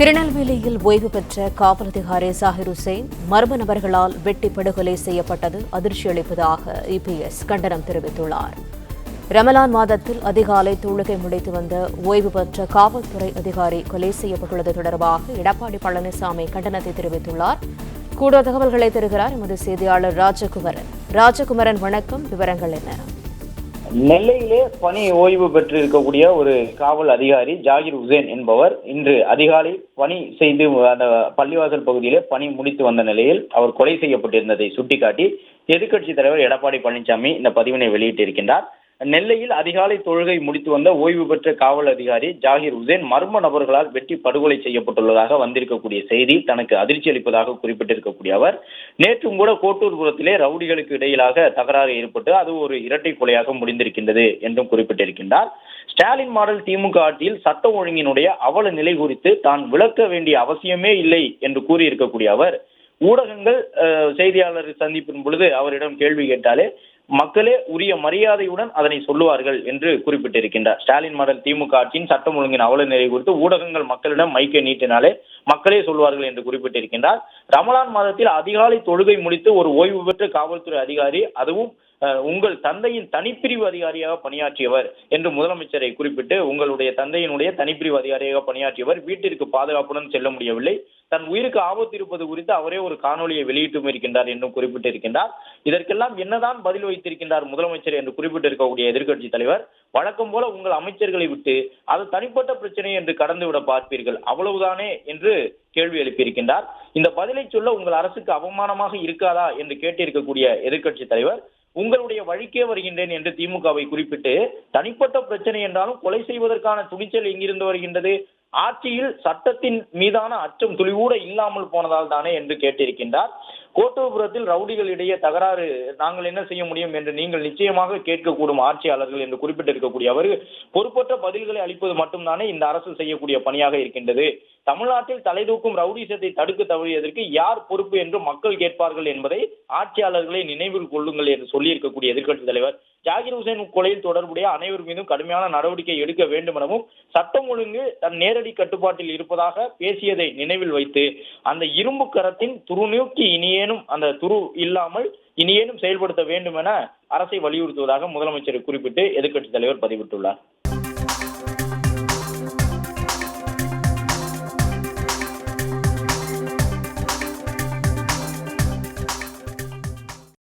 திருநெல்வேலியில் ஓய்வு பெற்ற காவல் அதிகாரி சாஹிர் ஹுசேன் மர்ம நபர்களால் வெட்டி படுகொலை செய்யப்பட்டது அதிர்ச்சி அளிப்பதாக இபிஎஸ் கண்டனம் தெரிவித்துள்ளார். ரமலான் மாதத்தில் அதிகாலை தொழுகை முடித்து வந்த ஓய்வு பெற்ற காவல்துறை அதிகாரி கொலை செய்யப்பட்டுள்ளது தொடர்பாக எடப்பாடி பழனிசாமி கண்டனத்தை தெரிவித்துள்ளார். கூடுதல் தகவல்களை தருகிறார் எமது செய்தியாளர் ராஜகுமரன். ராஜகுமரன் வணக்கம். விவரங்கள் என்ன? நெல்லையிலே பணி ஓய்வு பெற்று இருக்கக்கூடிய ஒரு காவல் அதிகாரி ஜாகிர் உசேன் என்பவர் இன்று அதிகாலை பணி செய்து அந்த பள்ளிவாசல் பகுதியிலே பணி முடித்து வந்த நிலையில் அவர் கொலை செய்யப்பட்டிருந்ததை சுட்டிக்காட்டி எதிர்க்கட்சி தலைவர் எடப்பாடி பழனிசாமி இந்த பதிவினை வெளியிட்டிருக்கின்றார். நெல்லையில் அதிகாலை தொழுகை முடித்து வந்த ஓய்வு பெற்ற காவல் அதிகாரி ஜாகிர் உசேன் மர்ம நபர்களால் வெட்டி படுகொலை செய்யப்பட்டுள்ளதாக வந்திருக்கக்கூடிய செய்தி தனக்கு அதிர்ச்சி அளிப்பதாக குறிப்பிட்டிருக்கக்கூடிய அவர் நேற்றும் கூட கோட்டூர்புரத்திலே ரவுடிகளுக்கு இடையிலாக தகராறு ஏற்பட்டு அது ஒரு இரட்டை கொலையாக முடிந்திருக்கின்றது என்றும் குறிப்பிட்டிருக்கின்றார். ஸ்டாலின் மாடல் திமுக ஆட்சியில் சட்ட ஒழுங்கினுடைய அவல நிலை குறித்து தான் விளக்க வேண்டிய அவசியமே இல்லை என்று கூறியிருக்கக்கூடிய அவர் ஊடகங்கள் செய்தியாளர் சந்திப்பின் பொழுது அவரிடம் கேள்வி கேட்டாலே மக்களே உரிய மரியாதையுடன் அதனை சொல்லுவார்கள் என்று குறிப்பிட்டிருக்கின்றார். ஸ்டாலின் மாடல் திமுக ஆட்சியின் சட்டம் ஒழுங்கின் அவல நிலை குறித்து ஊடகங்கள் மக்களிடம் மைக்கை நீட்டினாலே மக்களே சொல்வார்கள் என்று குறிப்பிட்டிருக்கின்றார். ரமலான் மாதத்தில் அதிகாலை தொழுகை முடித்து ஒரு ஓய்வு பெற்ற காவல்துறை அதிகாரி அதுவும் உங்கள் தந்தையின் தனிப்பிரிவு அதிகாரியாக பணியாற்றியவர் என்று முதலமைச்சரை குறிப்பிட்டு உங்களுடைய தந்தையினுடைய தனிப்பிரிவு அதிகாரியாக பணியாற்றியவர் வீட்டிற்கு பாதுகாப்புடன் செல்ல முடியவில்லை. தன் உயிருக்கு ஆபத்து இருப்பது குறித்து அவரே ஒரு காணொலியை வெளியிட்டும் இருக்கின்றார் என்றும் குறிப்பிட்டிருக்கின்றார். இதற்கெல்லாம் என்னதான் பதில் வைத்திருக்கின்றார் முதலமைச்சர் என்று குறிப்பிட்டிருக்கக்கூடிய எதிர்க்கட்சி தலைவர் வழக்கம் போல உங்கள் அமைச்சர்களை விட்டு அது தனிப்பட்ட பிரச்சனை என்று கடந்து விட பார்ப்பீர்கள். அவ்வளவுதானே என்று கேள்வி எழுப்பியிருக்கின்றார். இந்த பதிலை சொல்ல உங்கள் அரசுக்கு அவமானமாக இருக்காதா என்று கேட்டிருக்கக்கூடிய எதிர்கட்சி தலைவர் உங்களுடைய வழிக்கே வருகின்றேன் என்று திமுகவை குறிப்பிட்டு தனிப்பட்ட பிரச்சனை என்றாலும் கொலை செய்வதற்கான துணிச்சல் எங்கிருந்து வருகின்றது? ஆட்சியில் சட்டத்தின் மீதான அச்சம் துளிவூட இல்லாமல் போனதால் தானே என்று கேட்டிருக்கின்றார். கோட்டூர்புரத்தில் ரவுடிகளிடையே தகராறு நாங்கள் என்ன செய்ய முடியும் என்று நீங்கள் நிச்சயமாக கேட்கக்கூடும் ஆட்சியாளர்கள் என்று குறிப்பிட்டிருக்கக்கூடிய அவர் பொறுப்பற்ற பதில்களை அளிப்பது மட்டும்தானே இந்த அரசு செய்யக்கூடிய பணியாக இருக்கின்றது. தமிழ்நாட்டில் தலைதூக்கும் ரவுடிசத்தை தடுக்க தவறியதற்கு யார் பொறுப்பு என்று மக்கள் கேட்பார்கள் என்பதை ஆட்சியாளர்களை நினைவில் கொள்ளுங்கள் என்று சொல்லியிருக்கக்கூடிய எதிர்க்கட்சி தலைவர் ஜாகிர் ஹுசேன் கொலையில் தொடர்புடைய அனைவர் மீதும் கடுமையான நடவடிக்கை எடுக்க வேண்டும் எனவும் சட்டம் ஒழுங்கு தன் நேரடி கட்டுப்பாட்டில் இருப்பதாக பேசியதை நினைவில் வைத்து அந்த இரும்பு கரத்தின் துருநோக்கி இனியேனும் அந்த துரு இல்லாமல் இனியேனும் செயல்படுத்த வேண்டும் என அரசை வலியுறுத்துவதாக முதலமைச்சர் குறிப்பிட்டு எதிர்க்கட்சி தலைவர் பதிவிட்டுள்ளார்.